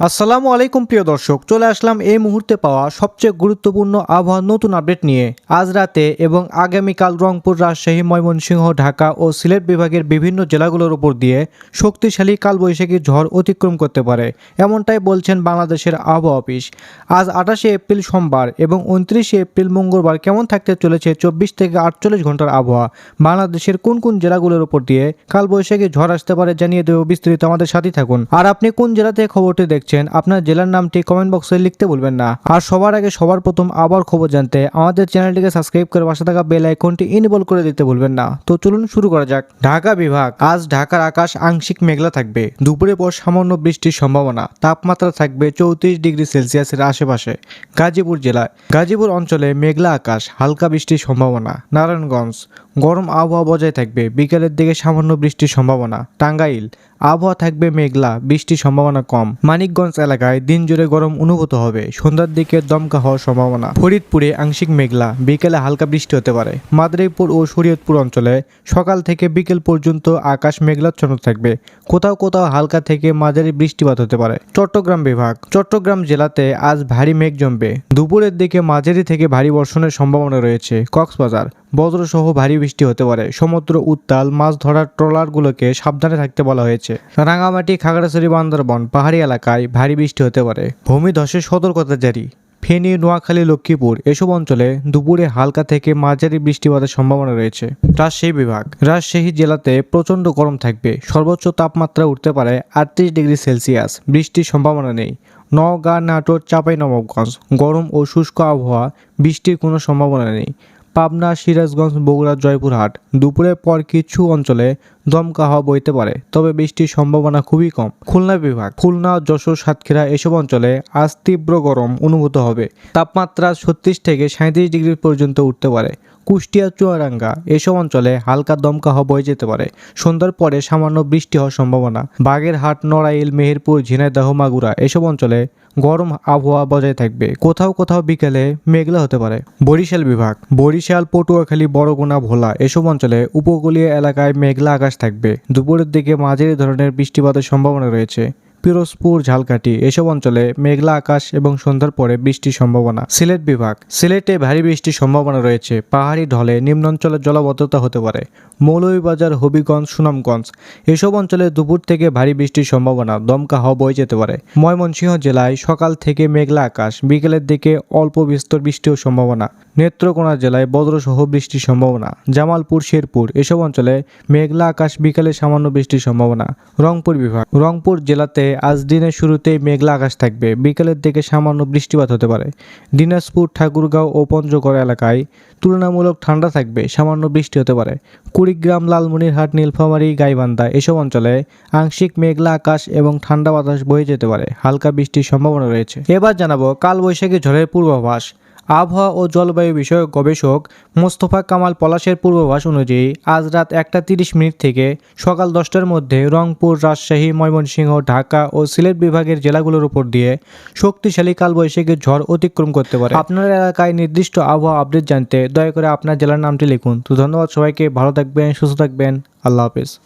আসসালামু আলাইকুম প্রিয় দর্শক, চলে আসলাম এই মুহূর্তে পাওয়া সবচেয়ে গুরুত্বপূর্ণ আবহাওয়ার নতুন আপডেট নিয়ে। আজ রাতে এবং আগামীকাল রংপুর, রাজশাহী, ময়মনসিংহ, ঢাকা ও সিলেট বিভাগের বিভিন্ন জেলাগুলোর উপর দিয়ে শক্তিশালী কালবৈশাখী ঝড় অতিক্রম করতে পারে, এমনটাই বলছেন বাংলাদেশের আবহাওয়া অফিস। আজ আঠাশে এপ্রিল সোমবার এবং উনত্রিশে এপ্রিল মঙ্গলবার কেমন থাকতে চলেছে চব্বিশ থেকে আটচল্লিশ ঘণ্টার আবহাওয়া? বাংলাদেশের কোন কোন জেলাগুলোর উপর দিয়ে কালবৈশাখী ঝড় আসতে পারে জানিয়ে দেবো বিস্তারিত আমাদের সাথেই থাকুন। আর আপনি কোন জেলাতে খবরটি দেখছেন, আপনার জেলার নামটি কমেন্ট বক্সে লিখতে ভুলবেন না। আর সবার আগে সবার প্রথম আবার খবর জানতে আমাদের চ্যানেলটিকে সাবস্ক্রাইব করে পাশে থাকা বেল আইকনটি ইনেবল করে দিতে ভুলবেন না। তো চলুন শুরু করা যাক। ঢাকা বিভাগ, আজ ঢাকার আকাশ আংশিক মেঘলা থাকবে। দুপুরে পর সামান্য বৃষ্টির সম্ভাবনা। তাপমাত্রা থাকবে চৌত্রিশ ডিগ্রি সেলসিয়াসের আশেপাশে। গাজীপুর জেলায়, গাজীপুর অঞ্চলে মেঘলা আকাশ, হালকা বৃষ্টির সম্ভাবনা। নারায়ণগঞ্জ, গরম আবহাওয়া বজায় থাকবে। বিকেলের দিকে সামান্য বৃষ্টির সম্ভাবনা। টাঙ্গাইল আবহাওয়া থাকবে মেঘলা, বৃষ্টির সম্ভাবনা কম। মানিকগঞ্জ এলাকায় দিন জুড়ে গরম অনুভূত হবে। সন্ধ্যার দিকে দমকা হওয়ার সম্ভাবনা। ফরিদপুরে আংশিক মেঘলা, বিকেলে হালকা বৃষ্টি হতে পারে। মাদারীপুর ও শরীয়তপুর অঞ্চলে সকাল থেকে বিকেল পর্যন্ত আকাশ মেঘলাচ্ছন্ন থাকবে। কোথাও কোথাও হালকা থেকে মাঝারি বৃষ্টিপাত হতে পারে। চট্টগ্রাম বিভাগ, চট্টগ্রাম জেলাতে আজ ভারী মেঘ জমবে। দুপুরের দিকে মাঝারি থেকে ভারী বর্ষণের সম্ভাবনা রয়েছে। কক্সবাজার বজ্রসহ ভারী বৃষ্টি হতে পারে। সমুদ্র, উত্তাল, মাছ ধরার ট্রলারগুলোকে সাবধানে থাকতে বলা হয়েছে। রাঙামাটি, খাগড়াছড়ি, বান্দরবন পাহাড়ি এলাকায় ভারী বৃষ্টি হতে পারে। ভূমিধসের সতর্কতা জারি। ফেনী, নোয়াখালী, লক্ষ্মীপুর এসব অঞ্চলে দুপুরে হালকা থেকে মাঝারি বৃষ্টিপাতের সম্ভাবনা রয়েছে। রাজশাহী বিভাগ। রাজশাহী জেলাতে প্রচণ্ড গরম থাকবে। সর্বোচ্চ তাপমাত্রা উঠতে পারে আটত্রিশ ডিগ্রি সেলসিয়াস। বৃষ্টির সম্ভাবনা নেই। নওগাঁ, নাটোর, চাঁপাইনবাবগঞ্জ গরম ও শুষ্ক আবহাওয়া, বৃষ্টির কোনো সম্ভাবনা নেই। পাবনা সিরাজগঞ্জ বগুড়া জয়পুরহাট। দুপুরের পর কিছু অঞ্চলে দমকা হওয়া বইতে পারে। তবে বৃষ্টির সম্ভাবনা খুবই কম। খুলনা বিভাগ, খুলনা, যশোর, সাতক্ষীরা এসব অঞ্চলে আজ তীব্র গরম অনুভূত হবে। তাপমাত্রা ছত্রিশ থেকে সাঁত্রিশ ডিগ্রি পর্যন্ত উঠতে পারে। কুষ্টিয়া, চুয়াডাঙ্গা এসব অঞ্চলে হালকা দমকা হাওয়া বয়ে যেতে পারে। সন্ধ্যার পরে সামান্য বৃষ্টি হওয়ার সম্ভাবনা। বাগেরহাট, নড়াইল, মেহেরপুর, ঝিনাইদহ, মাগুরা এসব অঞ্চলে গরম আবহাওয়া বজায় থাকবে। কোথাও কোথাও বিকেলে মেঘলা হতে পারে। বরিশাল বিভাগ, বরিশাল, পটুয়াখালী, বড়গুনা, ভোলা এসব অঞ্চলে উপকূলীয় এলাকায় মেঘলা আকাশ থাকবে। দুপুরের দিকে মাঝারি ধরনের বৃষ্টিপাতের সম্ভাবনা রয়েছে। পিরোজপুর, ঝালকাঠি এসব অঞ্চলে মেঘলা আকাশ এবং সন্ধ্যার পরে বৃষ্টির সম্ভাবনা। সিলেট বিভাগ, সিলেটে ভারী বৃষ্টির সম্ভাবনা রয়েছে। পাহাড়ি ঢলে নিম্ন নিম্নাঞ্চলে জলাবদ্ধতা হতে পারে। মৌলভীবাজার, হবিগঞ্জ, সুনামগঞ্জ এসব অঞ্চলে দুপুর থেকে ভারী বৃষ্টির সম্ভাবনা দমকা হাওয়া বয়ে যেতে পারে। ময়মনসিংহ জেলায় সকাল থেকে মেঘলা আকাশ, বিকেলের দিকে অল্প বিস্তর বৃষ্টির সম্ভাবনা। নেত্রকোনা জেলায় বজ্রসহ বৃষ্টির সম্ভাবনা। জামালপুর, শেরপুর এসব অঞ্চলে মেঘলা আকাশ, বিকেলে সামান্য বৃষ্টির সম্ভাবনা। রংপুর বিভাগ, রংপুর জেলাতে আজ দিনের শুরুতেই মেঘলা আকাশ থাকবে। বিকেলের দিকে সামান্য বৃষ্টিপাত হতে পারে। দিনাজপুর, ঠাকুরগাঁও ও পঞ্চগড় এলাকায় তুলনামূলক ঠান্ডা থাকবে, সামান্য বৃষ্টি হতে পারে। কুড়িগ্রাম, লালমনিরহাট, নীলফামারী, গাইবান্ধা এসব অঞ্চলে আংশিক মেঘলা আকাশ এবং ঠান্ডা বাতাস বয়ে যেতে পারে। হালকা বৃষ্টির সম্ভাবনা রয়েছে। এবার জানাব কালবৈশাখী ঝড়ের পূর্বাভাস। আবহাওয়া ও জলবায়ু বিষয়ক গবেষক মোস্তফা কামাল পলাশের পূর্বাভাস অনুযায়ী আজ রাত একটা তিরিশ মিনিট থেকে সকাল দশটার মধ্যে রংপুর, রাজশাহী, ময়মনসিংহ, ঢাকা ও সিলেট বিভাগের জেলাগুলোর উপর দিয়ে শক্তিশালী কালবৈশাখী ঝড় অতিক্রম করতে পারে। আপনার এলাকায় নির্দিষ্ট আবহাওয়া আপডেট জানতে দয়া করে আপনার জেলার নামটি লিখুন। তো ধন্যবাদ সবাইকে, ভালো থাকবেন, সুস্থ থাকবেন। আল্লাহ হাফিজ।